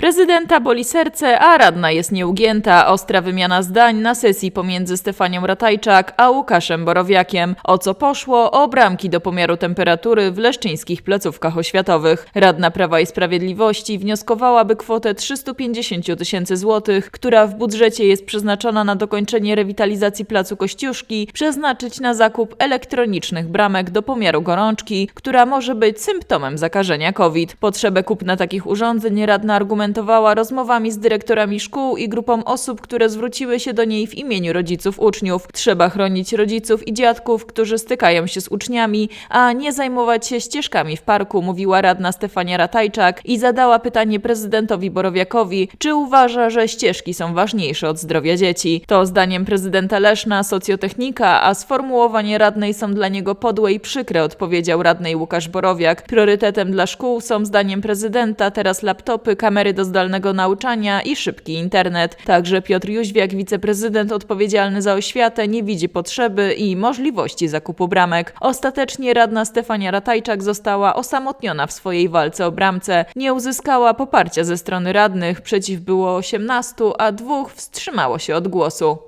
Prezydenta boli serce, a radna jest nieugięta. Ostra wymiana zdań na sesji pomiędzy Stefanią Ratajczak a Łukaszem Borowiakiem. O co poszło? O bramki do pomiaru temperatury w leszczyńskich placówkach oświatowych. Radna Prawa i Sprawiedliwości wnioskowała, by kwotę 350 tysięcy złotych, która w budżecie jest przeznaczona na dokończenie rewitalizacji placu Kościuszki, przeznaczyć na zakup elektronicznych bramek do pomiaru gorączki, która może być symptomem zakażenia COVID. Potrzebę kupna takich urządzeń radna rozmowami z dyrektorami szkół i grupą osób, które zwróciły się do niej w imieniu rodziców uczniów. Trzeba chronić rodziców i dziadków, którzy stykają się z uczniami, a nie zajmować się ścieżkami w parku, mówiła radna Stefania Ratajczak i zadała pytanie prezydentowi Borowiakowi, czy uważa, że ścieżki są ważniejsze od zdrowia dzieci. To zdaniem prezydenta Leszna socjotechnika, a sformułowanie radnej są dla niego podłe i przykre, odpowiedział radnej Łukasz Borowiak. Priorytetem dla szkół są zdaniem prezydenta teraz laptopy, kamery do zdalnego nauczania i szybki internet. Także Piotr Jóźwiak, wiceprezydent odpowiedzialny za oświatę, nie widzi potrzeby i możliwości zakupu bramek. Ostatecznie radna Stefania Ratajczak została osamotniona w swojej walce o bramce. Nie uzyskała poparcia ze strony radnych, przeciw było 18, a dwóch wstrzymało się od głosu.